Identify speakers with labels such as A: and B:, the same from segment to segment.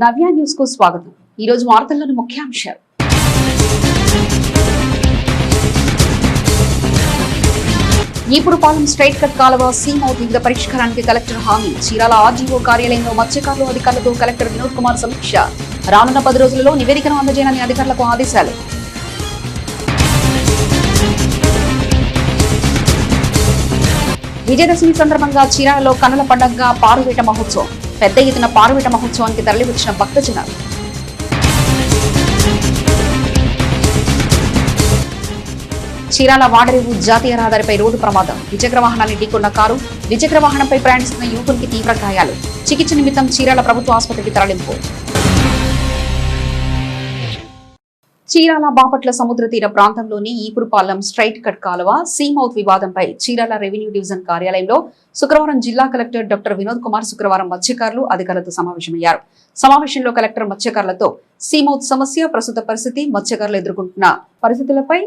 A: నవ్య న్యూస్కు స్వాగతం. ఈ రోజు వార్తల్లోని ముఖ్యాంశాలు. ఈపుడుపాలెం స్ట్రైట్ కట్ కాలువ సీమౌత్ వివిధ పరిష్కారానికి కలెక్టర్ హామీ. చీరాల ఆర్జీఓ కార్యాలయంలో మత్స్యకారులు అధికారులతో కలెక్టర్ వినోద్ కుమార్ సమీక్ష. రానున్న పది రోజులలో నివేదికను అందజేయాలని అధికారులకు ఆదేశాలు. విజయదశమి సందర్భంగా చీరాలలో కనుల పండుగగా పారువేట మహోత్సవం. పెద్ద ఎత్తున పారువేట మహోత్సవానికి తరలివచ్చిన భక్తజనాలు. చీరాల వాడరేవు జాతీయ రహదారిపై రోడ్డు ప్రమాదం. ద్విచక్ర వాహనాన్ని ఢీకొన్న కారు ద్విచక్ర వాహనంపై ప్రయాణిస్తున్న యువకునికి తీవ్ర గాయాలు. చికిత్స నిమిత్తం చీరాల ప్రభుత్వ ఆసుపత్రికి తరలింపు. చీరాల బాపట్ల సముద్ర తీర ప్రాంతంలోని ఈపురుపాలెం స్ట్రైట్ కట్ కాలువ సీమౌత్ వివాదంపై చీరాల రెవెన్యూ డివిజన్ కార్యాలయంలో శుక్రవారం జిల్లా కలెక్టర్ డాక్టర్ వినోద్ కుమార్ శుక్రవారం మత్స్యకారులు అధికారులతో సమావేశమయ్యారు. సమావేశంలో కలెక్టర్ మత్స్యకారులతో సీమౌత్ సమస్య ప్రస్తుత పరిస్థితి మత్స్యకారులు ఎదుర్కొంటున్న పరిస్థితులపై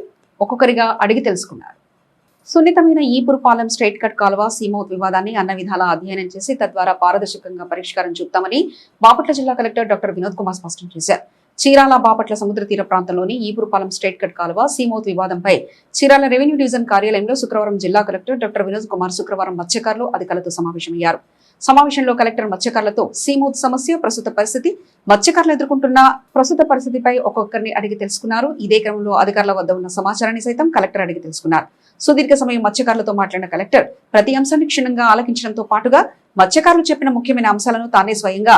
A: ఒక్కొక్కరిగా అడిగి తెలుసుకున్నారు. సున్నితమైన ఈపురుపాలెం స్ట్రైట్ కట్ కాలువ సీమౌత్ వివాదాన్ని అన్న విధాల అధ్యయనం చేసి తద్వారా పారదర్శకంగా పరిష్కారం చూపుతామని బాపట్ల జిల్లా కలెక్టర్ డాక్టర్ వినోద్ కుమార్ స్పష్టం చేశారు. చీరాల బాపట్ల సముద్ర తీర ప్రాంతంలోని ఈపురుపాలెం స్టేట్ కట్ కాలువ సీమౌత్ వివాదంపై చీరాల రెవెన్యూ డివిజన్ కార్యాలయంలో శుక్రవారం జిల్లా కలెక్టర్ డాక్టర్ వినోద్ కుమార్ శుక్రవారం మత్స్యకారులు అధికారులతో సమావేశమయ్యారు. సమావేశంలో కలెక్టర్ మత్స్యకారులతో సీమౌత్ సమస్య ప్రస్తుత పరిస్థితి మత్స్యకారులు ఎదుర్కొంటున్న ప్రస్తుత పరిస్థితిపై ఒక్కొక్కరిని అడిగి తెలుసుకున్నారు. ఇదే క్రమంలో అధికారుల వద్ద ఉన్న సమాచారాన్ని సైతం కలెక్టర్ అడిగి తెలుసుకున్నారు. సుదీర్ఘ సమయం మత్స్యకారులతో మాట్లాడిన కలెక్టర్ ప్రతి అంశాన్ని క్షుణ్ణంగా ఆలకించడంతో పాటుగా మత్స్యకారులు చెప్పిన ముఖ్యమైన అంశాలను తానే స్వయంగా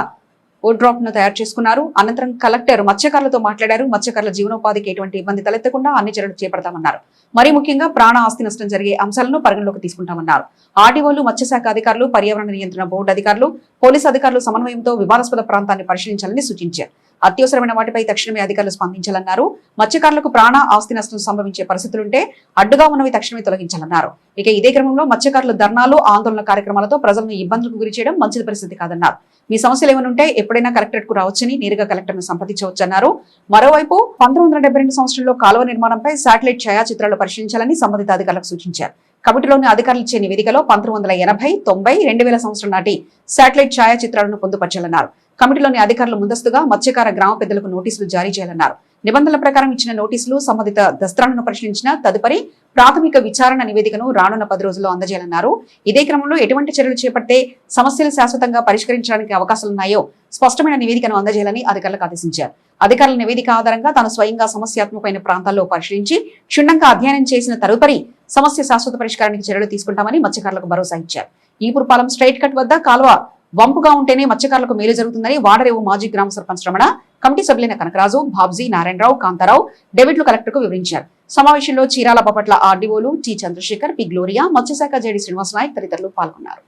A: ఓ డ్రాప్ను తయారు చేసుకున్నారు. అనంతరం కలెక్టర్ మత్స్యకారులతో మాట్లాడారు. మత్స్యకారుల జీవనోపాధికి ఎటువంటి ఇబ్బంది తలెత్తకుండా అన్ని చర్యలు చేపడతామన్నారు. మరీ ముఖ్యంగా ప్రాణ ఆస్తి నష్టం జరిగే అంశాలను పరిగణలోకి తీసుకుంటామన్నారు. ఆర్డీఓలు మత్స్యశాఖ అధికారులు పర్యావరణ నియంత్రణ బోర్డు అధికారులు పోలీసు అధికారులు సమన్వయంతో వివాదాస్పద ప్రాంతాన్ని పరిశీలించాలని సూచించారు. అత్యవసరమైన వాటిపై తక్షణమే అధికారులు స్పందించాలన్నారు. మత్స్యకారులకు ప్రాణ ఆస్తి నష్టం సంభవించే పరిస్థితులుంటే అడ్డుగా ఉన్నవి తక్షణమే తొలగించాలన్నారు. ఇక ఇదే క్రమంలో మత్స్యకారుల ధర్నాలు ఆందోళన కార్యక్రమాలతో ప్రజలను ఇబ్బందులకు గురి చేయడం మంచిది పరిస్థితి కాదన్నారు. మీ సమస్యలు ఏమనుంటే ఉంటే ఎప్పుడైనా కలెక్టరేట్కు రావచ్చని నేరుగా కలెక్టర్ను సంప్రదించవచ్చన్నారు. మరోవైపు పంతొమ్మిది వందల డెబ్బై రెండు సంవత్సరంలో కాలువ నిర్మాణంపై శాటిలైట్ ఛాయాచిత్రాలు పరిశీలించాలని సంబంధిత అధికారులకు సూచించారు. కమిటీలోని అధికారులు ఇచ్చే నివేదికలో పంతొమ్మిది వందల ఎనభై తొంభై రెండు వేల సంవత్సరం నాటి శాటిలైట్ ఛాయాచిత్రాలను పొందుపరచాలన్నారు. కమిటీలోని అధికారులు ముందస్తుగా మత్స్యకార గ్రామ పెద్దలకు నోటీసులు జారీ చేయాలన్నారు. నిబంధనల ప్రకారం ఇచ్చిన నోటీసులు సంబంధిత దస్త్రాలను పరిశీలించిన తదుపరి ప్రాథమిక విచారణ నివేదికను రానున్న పది రోజుల్లో అందజేయాలన్నారు. ఇదే క్రమంలో ఎటువంటి చర్యలు చేపడితే సమస్యలు శాశ్వతంగా పరిష్కరించడానికి అవకాశాలున్నాయో స్పష్టమైన నివేదికను అందజేయాలని అధికారులకు ఆదేశించారు. అధికారుల నివేదిక ఆధారంగా తాను స్వయంగా సమస్యాత్మకమైన ప్రాంతాల్లో పరిశీలించి క్షుణ్ణంగా అధ్యయనం చేసిన తదుపరి సమస్య శాశ్వత పరిష్కారానికి చర్యలు తీసుకుంటామని మత్స్యకారులకు భరోసా ఇచ్చారు. ఈపురపాలెం స్ట్రైట్ కట్ వద్ద కాలువ వంపుగా ఉంటేనే మత్స్యకారులకు మేలు జరుగుతుందని వాడరేవు మాజీ గ్రామ సర్పంచ్ రమణ కమిటీ సభ్యులైన కనకరాజు బాబ్జీ నారాయణరావు కాంతారావు డెబిట్లు కలెక్టర్కు వివరించారు. సమావేశంలో చీరాల బాపట్ల ఆర్డీఓలు టి చంద్రశేఖర్ పి గ్లోరియా మత్స్యశాఖ జేడి శ్రీనివాస్ నాయక్ తదితరులు పాల్గొన్నారు.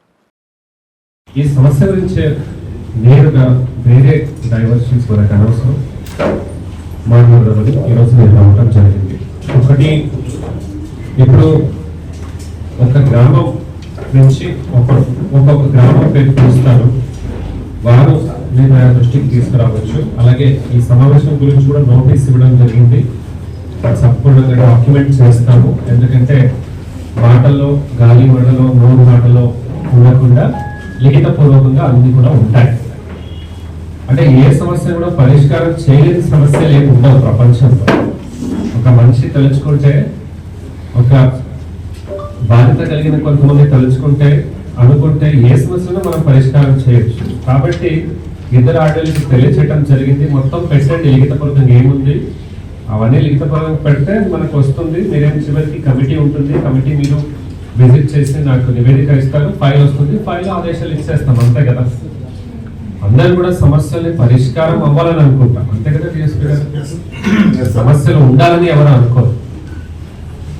B: ఈ సమస్య గురించి నేరుగా వేరే డైవర్షన్స్ మనకు అనవసరం మాట్లాడదామని ఈరోజు నేను రావడం జరిగింది. ఒకటి ఇప్పుడు ఒక గ్రామం నుంచి ఒక ఒక్కొక్క గ్రామం పేరు పిలుస్తారు. వారు నేను ఆ దృష్టికి తీసుకురావచ్చు. అలాగే ఈ సమావేశం గురించి కూడా నోటీస్ ఇవ్వడం జరిగింది. సంపూర్ణంగా డాక్యుమెంట్ చేస్తాము. ఎందుకంటే మాటల్లో గాలి మాటలో నోరు మాటలో ఉండకుండా లిఖిత పూర్వకంగా అన్ని కూడా ఉంటాయి. అంటే ఏ సమస్య కూడా పరిష్కారం చేయలేని సమస్యలు ఏమి ఉండవు ప్రపంచంలో. ఒక మనిషి తలుచుకుంటే ఒక బాధ్యత కలిగిన కొంతమంది తలుచుకుంటే అనుకుంటే ఏ సమస్యను మనం పరిష్కారం చేయొచ్చు. కాబట్టి ఇద్దరు ఆడవాళ్ళకి తెలియచేయడం జరిగింది. మొత్తం పెట్టండి లిఖితపూర్వకంగా ఏముంది? అవన్నీ లిఖితపూర్వకంగా పెడితే మనకు వస్తుంది. మీరేం చివరికి కమిటీ ఉంటుంది. కమిటీ మీరు విజిట్ చేసి నాకు నివేదిక ఇస్తారు. ఫైల్ వస్తుంది. ఫైల్ ఆదేశాలు ఇచ్చేస్తాం. అంతే కదా? అందరు కూడా సమస్యల్ని పరిష్కారం అవ్వాలని అనుకుంటాం. అంతే కదా డిఎస్పీ గారు? సమస్యలు ఉండాలని ఎవరు అనుకోరు.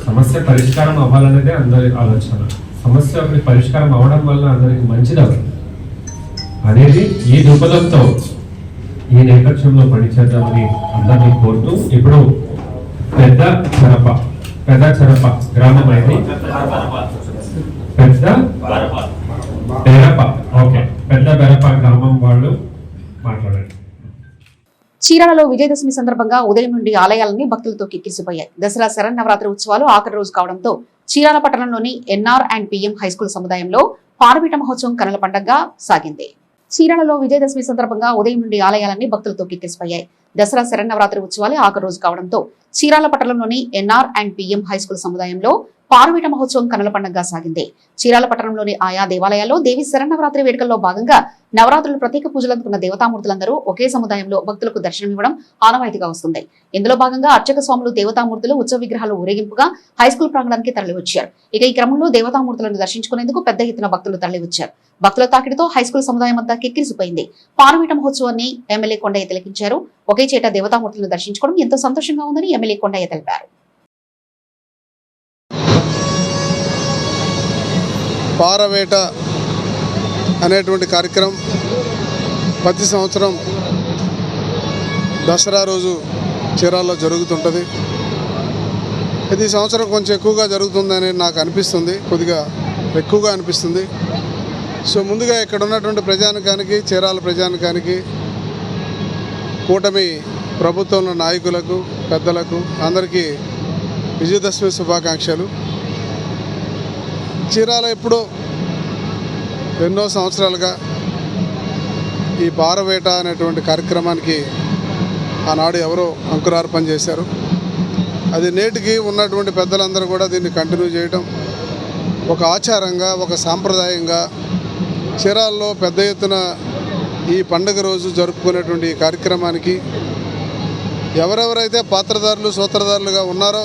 B: సమస్య పరిష్కారం అవ్వాలనేదే అందరి ఆలోచన. సమస్య పరిష్కారం అవ్వడం వల్ల అందరికి మంచిది అవుతుంది. అనేది ఈ దృక్పథంతో ఈ నేపథ్యంలో పనిచేద్దామని అందరినీ కోరుతూ ఇప్పుడు పెద్ద చెరప పెద్ద చెరప గ్రామం అయింది. పెద్ద బెరప. ఓకే పెద్ద బెరప గ్రామం వాళ్ళు మాట్లాడండి.
A: చీరాలలో విజయదశమి సందర్భంగా ఉదయం నుండి ఆలయాలన్నీ భక్తులతో కిక్కిసిపోయాయి దసరా శరన్నవరాత్రి ఉత్సవాలు ఆఖరి రోజు కావడంతో చీరాల పట్టణంలోని NR and PM high school సముదాయంలో Paruveta మహోత్సవం కనుల పండుగ సాగింది. చీరాలలో విజయదశమి సందర్భంగా ఉదయం నుండి ఆలయాలన్నీ భక్తులతో కిక్కిసిపోయాయి దసరా శరన్నవరాత్రి ఉత్సవాలు ఆఖరి రోజు కావడంతో చీరాల పట్టణంలోని NR and PM high school సముదాయంలో పార్వీట మహోత్సవం కనుల పండుగగా సాగింది. చీరాల పట్టణంలోని ఆయా దేవాలయాల్లో దేవి శరన్నవరాత్రి వేడుకల్లో భాగంగా నవరాత్రులు ప్రత్యేక పూజలు అందుకున్న దేవతామూర్తులందరూ ఒకే సముదాయంలో భక్తులకు దర్శనమివ్వడం ఆనవాయితీగా వస్తుంది. ఇందులో భాగంగా అర్చక స్వాములు దేవతామూర్తులు ఉత్సవ విగ్రహాలు ఊరేగింపుగా హైస్కూల్ ప్రాంగణానికి తరలివచ్చారు. ఇక ఈ క్రమంలో దేవతామూర్తులను దర్శించుకునేందుకు పెద్ద ఎత్తున భక్తులు తరలివచ్చారు. భక్తుల తాకిడితో హైస్కూల్ సముదాయం అంతా కిక్కిరిసిపోయింది. పార్వీట మహోత్సవాన్ని ఎమ్మెల్యే కొండయ్య తిలకించారు. ఒకే చేట దేవతామూర్తులను దర్శించుకోవడం ఎంతో సంతోషంగా ఉందని ఎమ్మెల్యే కొండయ్య తెలిపారు.
C: పారవేట అనేటువంటి కార్యక్రమం ప్రతి సంవత్సరం దసరా రోజు చీరాల్లో జరుగుతుంటుంది. ఇది సంవత్సరం కొంచెం ఎక్కువగా జరుగుతుందని నాకు అనిపిస్తుంది. కొద్దిగా ఎక్కువగా అనిపిస్తుంది. సో ముందుగా ఇక్కడ ఉన్నటువంటి ప్రజానికానికి చీరాల ప్రజానికానికి కూటమి ప్రభుత్వంలో నాయకులకు పెద్దలకు అందరికీ విజయదశమి శుభాకాంక్షలు. చీరాల ఎప్పుడో ఎన్నో సంవత్సరాలుగా ఈ పారవేట అనేటువంటి కార్యక్రమానికి ఆనాడు ఎవరో అంకురార్పణ చేశారు. అది నేటికి ఉన్నటువంటి పెద్దలందరూ కూడా దీన్ని కంటిన్యూ చేయడం ఒక ఆచారంగా ఒక సాంప్రదాయంగా చీరాల్లో పెద్ద ఎత్తున ఈ పండుగ రోజు జరుపుకునేటువంటి ఈ కార్యక్రమానికి ఎవరెవరైతే పాత్రదారులు సూత్రధారులుగా ఉన్నారో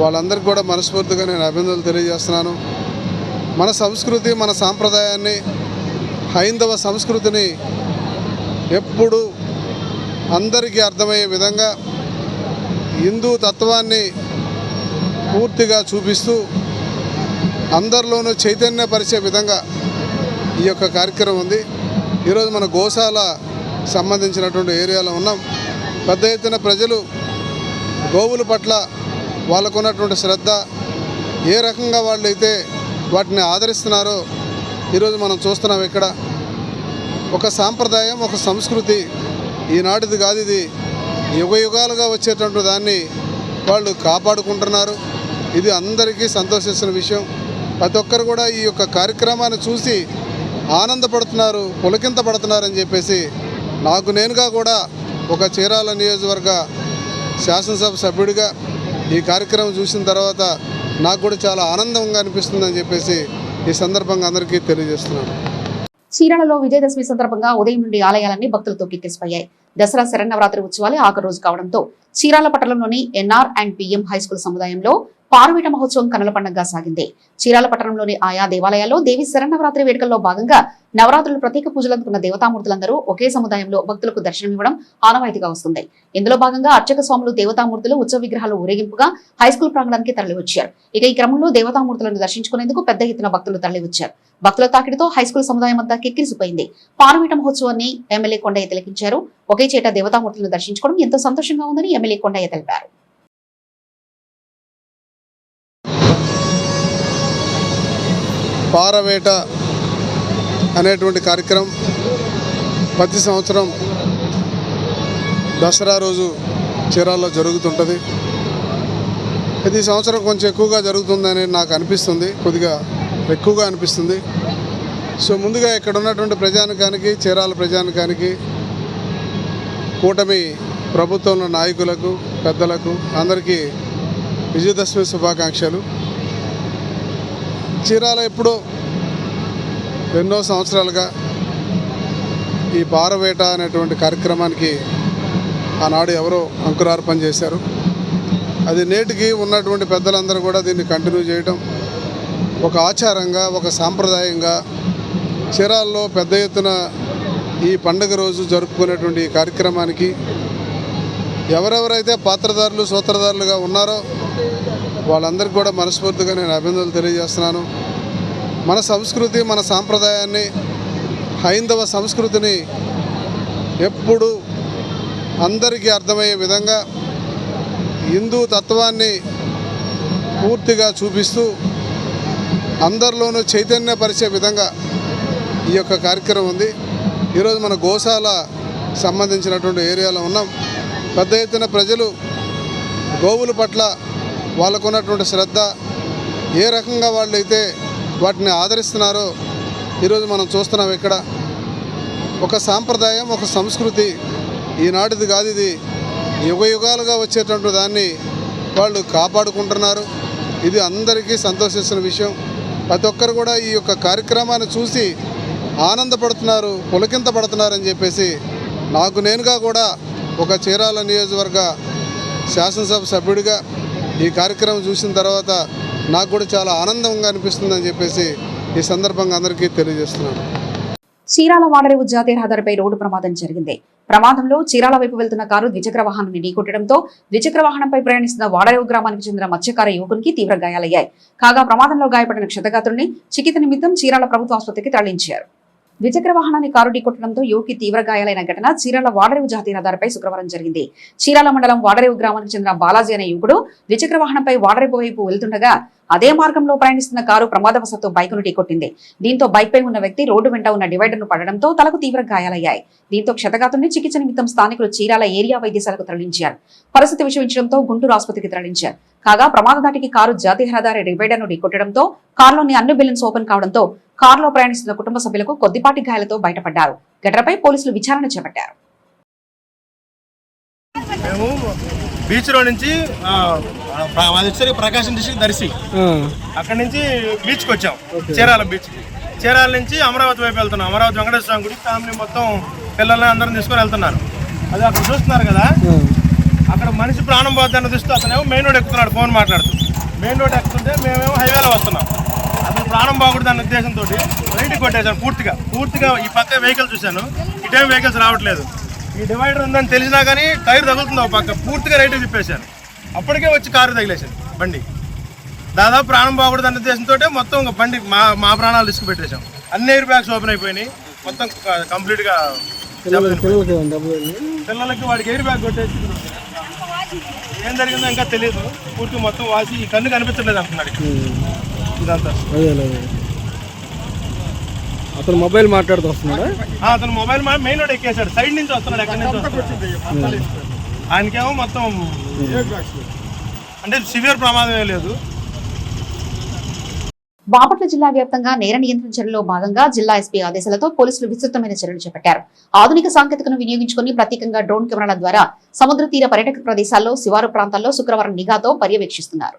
C: వాళ్ళందరికీ కూడా మనస్ఫూర్తిగా నేను అభినందనలు తెలియజేస్తున్నాను. మన సంస్కృతి మన సాంప్రదాయాన్ని హైందవ సంస్కృతిని ఎప్పుడు అందరికీ అర్థమయ్యే విధంగా హిందూ తత్వాన్ని పూర్తిగా చూపిస్తూ అందరిలోనూ చైతన్యపరిచే విధంగా ఈ యొక్క కార్యక్రమం ఉంది. ఈరోజు మన గోశాల సంబంధించినటువంటి ఏరియాలో ఉన్నాం. పెద్ద ఎత్తున ప్రజలు గోవుల పట్ల వాళ్ళకున్నటువంటి శ్రద్ధ ఏ రకంగా వాళ్ళు అయితే వాటిని ఆదరిస్తున్నారో ఈరోజు మనం చూస్తున్నాం ఇక్కడ. ఒక సాంప్రదాయం ఒక సంస్కృతి ఈనాటిది కాదు ఇది. యుగ యుగాలుగా వచ్చేటువంటి దాన్ని వాళ్ళు కాపాడుకుంటున్నారు. ఇది అందరికీ సంతోషిస్తున్న విషయం. ప్రతి ఒక్కరు కూడా ఈ యొక్క కార్యక్రమాన్ని చూసి ఆనందపడుతున్నారు పులకింత పడుతున్నారని చెప్పేసి నాకు నేనుగా కూడా ఒక చీరాల నియోజకవర్గ శాసనసభ సభ్యుడిగా ఈ కార్యక్రమం చూసిన తర్వాత నాకు కూడా చాలా ఆనందంగా అనిపిస్తుందని చెప్పేసి ఈ సందర్భంగా అందరికీ తెలియజేస్తున్నాను.
A: చీరాలలో విజయదశమి సందర్భంగా ఉదయం నుండి ఆలయాలన్నీ భక్తులతో కిక్కిసిపోయాయి దసరా శరన్నవరాత్రి ఉత్సవాలు ఆఖరి రోజు కావడంతో చీరాల పట్టణంలోని NR and PM high school సముదాయంలో Paruveta మహోత్సవం కనుల పండుగగా సాగింది. చీరాల పట్టణంలోని ఆయా దేవాలయాల్లో దేవి శరన్నవరాత్రి వేడుకల్లో భాగంగా నవరాత్రులు ప్రత్యేక పూజలు అందుకున్న దేవతామూర్తులందరూ ఒకే సముదాయంలో భక్తులకు దర్శనమివ్వడం ఆనవాయితీగా వస్తుంది. ఇందులో భాగంగా అర్చక స్వాములు దేవతామూర్తులు ఉత్సవ విగ్రహాలు ఊరేగింపుగా హైస్కూల్ ప్రాంగణానికి తరలివచ్చారు. ఇక ఈ క్రమంలో దేవతామూర్తులను దర్శించుకునేందుకు పెద్ద ఎత్తున భక్తులు తరలివచ్చారు. భక్తుల తాకిడితో హైస్కూల్ సముదాయం అంతా కిక్కిరిసిపోయింది. పారువీట మహోత్సవాన్ని ఎమ్మెల్యే కొండయ్య తిలకించారు. ఒకే చేట దేవతామూర్తులను దర్శించుకోవడం ఎంతో సంతోషంగా ఉందని ఎమ్మెల్యే కొండయ్య తెలిపారు.
C: పారవేట అనేటువంటి కార్యక్రమం ప్రతి సంవత్సరం దసరా రోజు చీరాల్లో జరుగుతుంటుంది. ఇది సంవత్సరం కొంచెం ఎక్కువగా జరుగుతుందని నాకు అనిపిస్తుంది. కొద్దిగా ఎక్కువగా అనిపిస్తుంది. సో ముందుగా ఇక్కడ ఉన్నటువంటి ప్రజానికానికి చీరాల ప్రజానికానికి కూటమి ప్రభుత్వంలో నాయకులకు పెద్దలకు అందరికీ విజయదశమి శుభాకాంక్షలు. చీరాల ఎప్పుడో ఎన్నో సంవత్సరాలుగా ఈ పారవేట అనేటువంటి కార్యక్రమానికి ఆనాడు ఎవరో అంకురార్పణ చేశారు. అది నేటికి ఉన్నటువంటి పెద్దలందరూ కూడా దీన్ని కంటిన్యూ చేయటం ఒక ఆచారంగా ఒక సాంప్రదాయంగా చీరాల్లో పెద్ద ఎత్తున ఈ పండుగ రోజు జరుపుకునేటువంటి ఈ కార్యక్రమానికి ఎవరెవరైతే పాత్రదారులు సూత్రధారులుగా ఉన్నారో వాళ్ళందరికీ కూడా మనస్ఫూర్తిగా నేను అభినందనలు తెలియజేస్తున్నాను. మన సంస్కృతి మన సాంప్రదాయాన్ని హైందవ సంస్కృతిని ఎప్పుడు అందరికీ అర్థమయ్యే విధంగా హిందూ తత్వాన్ని పూర్తిగా చూపిస్తూ అందరిలోనూ చైతన్యపరిచే విధంగా ఈ యొక్క కార్యక్రమం ఉంది. ఈరోజు మన గోశాల సంబంధించినటువంటి ఏరియాలో ఉన్నాం. పెద్ద ఎత్తున ప్రజలు గోవుల పట్ల వాళ్ళకున్నటువంటి శ్రద్ధ ఏ రకంగా వాళ్ళు అయితే వాటిని ఆదరిస్తున్నారో ఈరోజు మనం చూస్తున్నాం ఇక్కడ. ఒక సాంప్రదాయం ఒక సంస్కృతి ఈనాటిది కాదు ఇది. యుగ యుగాలుగా వచ్చేటువంటి దాన్ని వాళ్ళు కాపాడుకుంటున్నారు. ఇది అందరికీ సంతోషిస్తున్న విషయం. ప్రతి ఒక్కరు కూడా ఈ యొక్క కార్యక్రమాన్ని చూసి ఆనందపడుతున్నారు పులకింత పడుతున్నారని చెప్పేసి నాకు నేనుగా కూడా ఒక చీరాల నియోజకవర్గ శాసనసభ సభ్యుడిగా ఈ కార్యక్రమం చూసిన తర్వాత నాకు కూడా చాలా ఆనందంగా అనిపిస్తుందని చెప్పేసి ఈ సందర్భంగా అందరికీ తెలియజేస్తున్నాను.
A: చీరాల వాడరేవు జాతీయ రహదారిపై రోడ్డు ప్రమాదం జరిగింది. ప్రమాదంలో చీరాల వైపు వెళ్తున్న కారు ద్విచక్ర వాహనాన్ని ఢీకొట్టడంతో ద్విచక్ర వాహనంపై ప్రయాణిస్తున్న వాడరేవు గ్రామానికి చెందిన మత్స్యకార యువకునికి తీవ్ర గాయాలయ్యాయి. కాగా ప్రమాదంలో గాయపడిన క్షతగాత్రుడిని చికిత్స నిమిత్తం చీరాల ప్రభుత్వ ఆసుపత్రికి తరలించారు. ద్విచక్ర వాహనాన్ని కారు ఢీకొట్టడంతో యువకి తీవ్ర గాయాలైన ఘటన. చీరాల వాడరేవు జాతీయ రహదారిపై శుక్రవారం జరిగింది. చీరాల మండలం వాడరేవు గ్రామానికి చెందిన బాలాజీ అనే యువకుడు ద్విచక్ర వాహనంపై వాడరేవు వైపు వెళ్తుండగా అదే మార్గంలో ప్రయాణిస్తున్న కారు ప్రమాదవశాత్తు బైకును ఢీకొట్టింది. దీంతో బైక్ పై ఉన్న వ్యక్తి రోడ్డు వెంట ఉన్న డివైడర్ను పడడంతో తలకు తీవ్ర గాయాలయ్యాయి. దీంతో క్షతగాతుని చికిత్స నిమిత్తం స్థానికులు చీరాల ఏరియా వైద్యశాలకు తరలించారు. పరిస్థితి విషమించడంతో గుంటూరు ఆసుపత్రికి తరలించారు. కాగా ప్రమాద దాటికి కారు జాతీయ రహదారి డివైడర్ను ఢీకొట్టడంతో కారులోని అన్ని బెలూన్స్ ఓపెన్ కావడంతో కారులో ప్రయాణిస్తున్న కుటుంబ సభ్యులకు కొద్దిపాటి గాయాలతో బయటపడ్డారు. ఘటనపై పోలీసులు విచారణ చేపట్టారు.
D: మేము బీచ్ రోడ్ నుంచి మాది వచ్చేసరికి ప్రకాశం డిస్ట్రిక్ట్ దర్శి. అక్కడ నుంచి బీచ్కి వచ్చాం. చీరాల బీచ్. చీరాల నుంచి అమరావతి వైపు వెళ్తున్నాం. అమరావతి వెంకటేశ్వర స్వామి గుడి ఫ్యామిలీ మొత్తం పిల్లల్ని అందరం తీసుకొని వెళ్తున్నారు. అది అక్కడ చూస్తున్నారు కదా? అక్కడ మనిషి ప్రాణం పోద్దని చూస్తూ అతనేమో మెయిన్ రోడ్ ఎక్కుతున్నాడు ఫోన్ మాట్లాడుతూ. మెయిన్ రోడ్ ఎక్కుతుంటే మేమేమో హైవేలో వస్తున్నాం. అతను ప్రాణం బాగుంటుంది అన్న ఉద్దేశంతో రైట్కి కొట్టేశాను పూర్తిగా. పూర్తిగా ఈ పక్క వెహికల్ చూశాను. ఇటేం వెహికల్స్ రావట్లేదు. ఈ డివైడర్ ఉందని తెలిసినా కానీ టైర్ తగులుతుంది ఒక పక్క. పూర్తిగా రైట్ తిప్పేశాను అప్పటికే వచ్చి కారు తగిలేశాను. బండి. దాదాపు ప్రాణం బాగుంటుంది అన్న ఉద్దేశంతో మొత్తం ఒక బండి మా మా ప్రాణాలు రిస్క్ పెట్టేశాం. అన్ని ఎయిర్ బ్యాగ్స్ ఓపెన్ అయిపోయినాయి. మొత్తం కంప్లీట్గా పిల్లలకి వాడికి ఎయిర్ బ్యాగ్ కొట్టేసి ఏం జరిగిందో ఇంకా తెలియదు. పూర్తి మొత్తం వాసి ఈ కన్ను కనిపించలేదు అంటున్నాడు. ఇదంతా.
E: అతను మొబైల్ మాట్లాడుతూ వస్తున్నాడా?
D: ఆ, అతను మొబైల్ మా మెయిన్ రోడ్ ఎక్కేశాడు. సైడ్ నుంచి వస్తున్నాడు ఎక్కడి నుంచి వస్తున్నాడు? ఆయనకేమో మొత్తం అంటే సివియర్ ప్రమాదం ఏం లేదు.
A: బాపట్ల జిల్లా వ్యాప్తంగా నేర నియంత్రణ చర్యలో భాగంగా జిల్లా ఎస్పీ ఆదేశాలతో పోలీసులు విస్తృతమైన చర్యలు చేపట్టారు. ఆధునిక సాంకేతికను వినియోగించుకుని ప్రత్యేకంగా డ్రోన్ కెమెరాల ద్వారా సముద్ర తీర పర్యాటక ప్రదేశాల్లో శివారు ప్రాంతాల్లో శుక్రవారం నిఘాతో పర్యవేక్షిస్తున్నారు.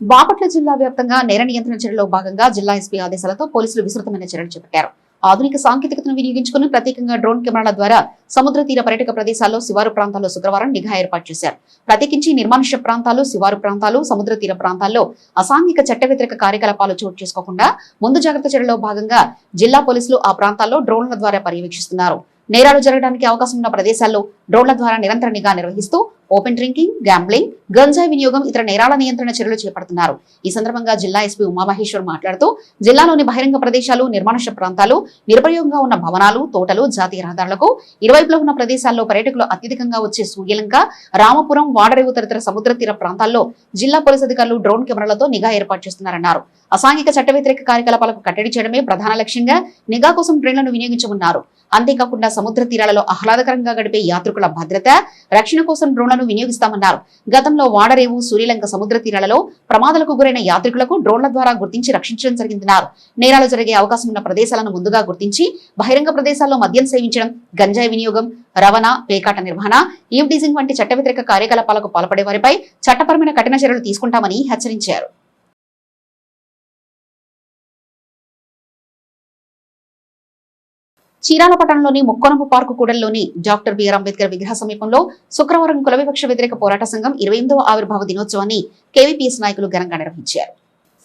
A: బాపట్ల జిల్లా వ్యాప్తంగా నేర నియంత్రణ చర్యలో భాగంగా జిల్లా ఎస్పీ ఆదేశాలతో పోలీసులు విస్తృతమైన చర్యలు చేపట్టారు. ఆధునిక సాంకేతికతను వినియోగించుకుని ప్రత్యేకంగా డ్రోన్ కెమెరాల ద్వారా సముద్ర తీర పర్యటక ప్రదేశాల్లో శివారు ప్రాంతాల్లో శుక్రవారం నిఘా ఏర్పాటు చేశారు. ప్రత్యేకించి నిర్మానుష్య ప్రాంతాలు శివారు ప్రాంతాలు సముద్ర తీర ప్రాంతాల్లో అసాంఘిక చట్ట వ్యతిరేక కార్యకలాపాలు చోటు చేసుకోకుండా ముందు జాగ్రత్త చర్యలో భాగంగా జిల్లా పోలీసులు ఆ ప్రాంతాల్లో డ్రోన్ల ద్వారా పర్యవేక్షిస్తున్నారు. నేరాలు జరగడానికి అవకాశం ఉన్న ప్రదేశాల్లో డ్రోన్ల ద్వారా నిరంతర నిఘా నిర్వహిస్తూ ఓపెన్ డ్రింకింగ్ గ్యాంబ్లింగ్ గంజాయి వినియోగం ఇతర నేరాల నియంత్రణ చర్యలు చేపడుతున్నారు. ఈ సందర్భంగా జిల్లా ఎస్పీ ఉమామహేశ్వర్ మాట్లాడుతూ జిల్లాలోని బహిరంగ ప్రదేశాలు నిర్మానుష ప్రాంతాలు నిరుపయోగంగా ఉన్న భవనాలు తోటలు జాతీయ రహదారులకు ఇరువైపులో ఉన్న ప్రదేశాల్లో పర్యటకులు అత్యధికంగా వచ్చే సూర్యలంక రామపురం వాడరేవు తదితర సముద్ర తీర ప్రాంతాల్లో జిల్లా పోలీసు అధికారులు డ్రోన్ కెమెరాలతో నిఘా ఏర్పాటు చేస్తున్నారన్నారు. అసాంఘిక చట్ట వ్యతిరేక కార్యకలాపాలకు కట్టడి చేయడమే ప్రధాన లక్ష్యంగా నిఘా కోసం ట్రైన్లను వినియోగించనున్నారు అంతేకాకుండా సముద్ర తీరాలలో ఆహ్లాదకరంగా గడిపే యాత్రికుల భద్రత రక్షణ కోసం డ్రోన్లను వినియోగిస్తామన్నారు. గతంలో వాడరేవు సూర్యలంక సముద్ర తీరాలలో ప్రమాదాలకు గురైన యాత్రికులకు డ్రోన్ల ద్వారా గుర్తించి రక్షించడం జరిగిందన్నారు. నేరాలు జరిగే అవకాశం ఉన్న ప్రదేశాలను ముందుగా గుర్తించి బహిరంగ ప్రదేశాల్లో మద్యం సేవించడం గంజాయి వినియోగం రవాణా పేకాట నిర్వహణ ఈవ్ డీజింగ్ వంటి చట్ట వ్యతిరేక కార్యకలాపాలకు పాల్పడే వారిపై చట్టపరమైన కఠిన చర్యలు తీసుకుంటామని హెచ్చరించారు. చీరాల పట్టణంలోని ముక్కొనపు పార్కు కూడలిలోని డాక్టర్ బిఆర్ అంబేద్కర్ విగ్రహ సమీపంలో శుక్రవారం కుల వివక్ష వ్యతిరేక పోరాట సంఘం ఇరవై ఆవిర్భావ దినోత్సవాన్ని కేవీపీఎస్ నాయకులు ఘనంగా నిర్వహించారు.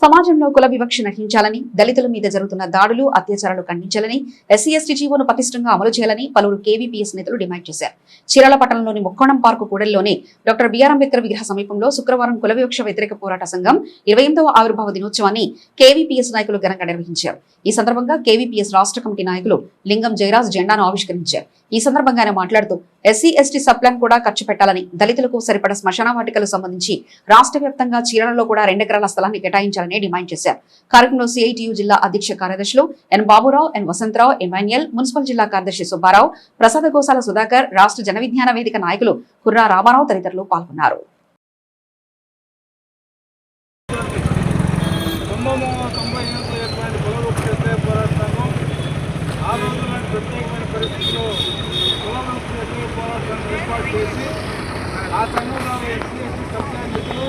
A: సమాజంలో కుల వివక్ష నహించాలని దళితుల మీద జరుగుతున్న దాడులు అత్యాచారాలు ఖండించాలని ఎస్సీ ఎస్టీ జీవోను పటిష్టంగా అమలు చేయాలని పలువురు కేవీపీఎస్ నేతలు డిమాండ్ చేశారు. చీరాల పట్టణంలోని ముక్కోణం పార్కు కూడలిలోని డాక్టర్ బిఆర్ అంబేద్కర్ విగ్రహ సమీపంలో శుక్రవారం కుల వివక్ష వ్యతిరేక పోరాట సంఘం ఇరవై ఆవిర్భావ దినోత్సవాన్ని కేవీపీఎస్ నాయకులు ఘనంగా నిర్వహించారు. ఈ సందర్భంగా కేవీపీఎస్ రాష్ట్ర కమిటీ నాయకులు లింగం జయరాజ్ జెండాను ఆవిష్కరించారు. ఈ సందర్భంగా ఆయన మాట్లాడుతూ ఎస్సీ ఎస్టీ సప్లాన్ కూడా ఖర్చు పెట్టాలని దళితులకు సరిపడ శ్మశాన వాటికలు సంబంధించి రాష్ట్ర వ్యాప్తంగా చీరలలో కూడా రెండెకరాల స్థలాన్ని కేటాయించాలని డిమాండ్ చేశారు. కార్యక్రమంలో సిఐటియు జిల్లా అధ్యక్ష కార్యదర్శులు N Baburao N Vasantharao Emmanuel municipal జిల్లా కార్యదర్శి సుబ్బారావు ప్రసాద గోసాల సుధాకర్ రాష్ట్ర జన విజ్ఞాన వేదిక నాయకులు కుర్రా రామారావు తదితరులు పాల్గొన్నారు.
D: ఆ రోజు ప్రత్యేకమైన పరిస్థితుల్లో
F: రైతులు కులవృత్తి ఎదురు పోరాటం ఏర్పాటు చేసి ఆ సంఘంలో ఎస్సీ ఎస్టీ సప్లై నిధులు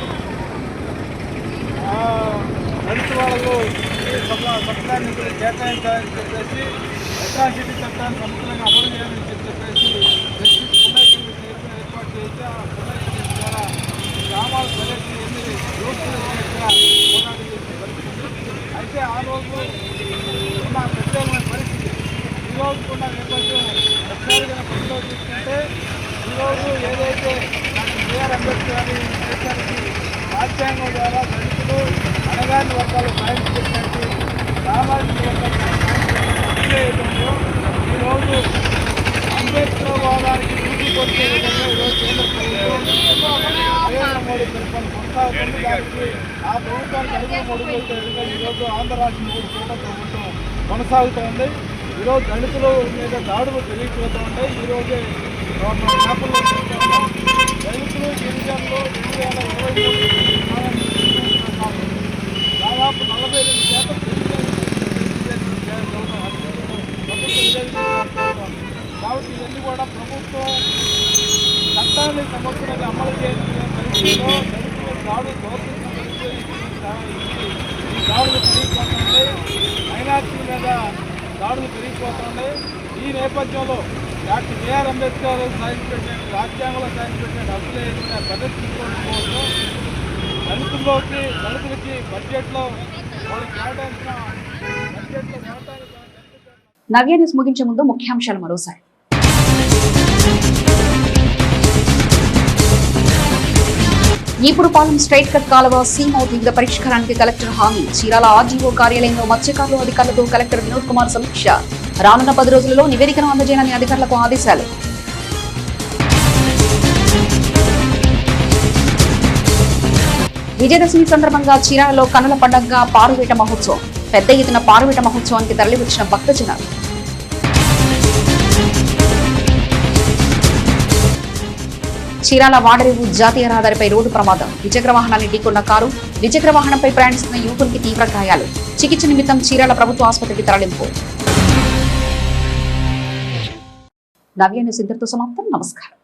F: వాళ్ళకు ఈ కేటాయించాలని చెప్పేసి అట్రాసిటీ చట్టాన్ని సంపూర్ణంగా అమలు చేయాలని చెప్పేసి ఎస్సీ ఏర్పాటు చేసి ఆ పునః ద్వారా ప్రజలకు ఎన్ని పోరాటం చేసే పరిస్థితి అయితే ఆ రోజు ఉన్న ప్రత్యేకమైన పరిస్థితి ఈ రోజు నేపథ్యం ఒకసారి కనుక చూసుకుంటే ఈరోజు ఏదైతే డాక్టర్ బిఆర్ అంబేద్కర్ గారి దేశానికి రాజ్యాంగం ద్వారా దళితులు అనగాని వర్గాలు సాయం చేసినట్టు సామాజిక వర్గాలు ఈరోజు అంబేద్కర్ వాదానికి ముందు కొట్టే విధంగా ఈరోజు కేంద్ర ప్రభుత్వం నరేంద్ర మోడీ ప్రభుత్వం కొనసాగుతుంది దానికి ఆ ప్రభుత్వానికి అడుగు మడుగు విధంగా ఈరోజు ఆంధ్ర రాష్ట్ర మూడు కూట ప్రభుత్వం కొనసాగుతోంది. ఈరోజు దళితుల మీద దాడులు పెరిగిపోతూ ఉంటాయి. ఈరోజే మన పేపర్లో చూస్తూ గిరిజనులు రెండు వేల ఇరవై దాదాపు నలభై రెండు శాతం కాబట్టి ఇవన్నీ కూడా ప్రభుత్వం చట్టాన్ని సమగ్రంగా అమలు చేసిన పరిస్థితిలో దాడులు దోషించిన పరిస్థితి దాడులు మైనార్టీ మీద దాడులు పెరిగిపోతున్నాయి. ఈ నేపథ్యంలో డాక్టర్ బిఆర్ అంబేద్కర్ సాయం పెట్టిన రాజ్యాంగంలో సాయం పెట్టిన హక్కులు ఏదైనా ప్రదర్శించుకోవడం కోసం దళితుల్లోకి దళితులకి బడ్జెట్లో వాళ్ళు కేటాయించిన బడ్జెట్లో కేటాయించిన
A: నవ్య న్యూస్ ముగించే ముందు ముఖ్యాంశాలు మరోసారి. ఈపుడుపాలెం స్ట్రైట్ కట్ కాలువ సీమౌత్ వివిధ పరిష్కారానికి కలెక్టర్ హామీ. చీరాల ఆర్జీఓ కార్యాలయంలో మత్స్యకారులు అధికారులతో కలెక్టర్ వినోద్ కుమార్ సమీక్ష. రానున్న పది రోజులలో నివేదికను అందజేయాలని అధికారులకు ఆదేశాలు. విజయదశమి సందర్భంగా చీరాలలో కనుల పండుగ పారువేట మహోత్సవం. పెద్ద ఎత్తున పారువేట మహోత్సవానికి తరలివచ్చిన భక్తజనాలు. చీరాల వాడరేవు జాతీయ రహదారిపై రోడ్డు ప్రమాదం. ద్విచక్ర వాహనాన్ని ఢీకొన్న కారు ద్విచక్ర వాహనంపై ప్రయాణిస్తున్న యువకునికి తీవ్ర గాయాలు. చికిత్స నిమిత్తం చీరాల ప్రభుత్వ ఆసుపత్రికి తరలింపు. నవ్యాన్ని న్యూస్ సమాప్తం. నమస్కారం.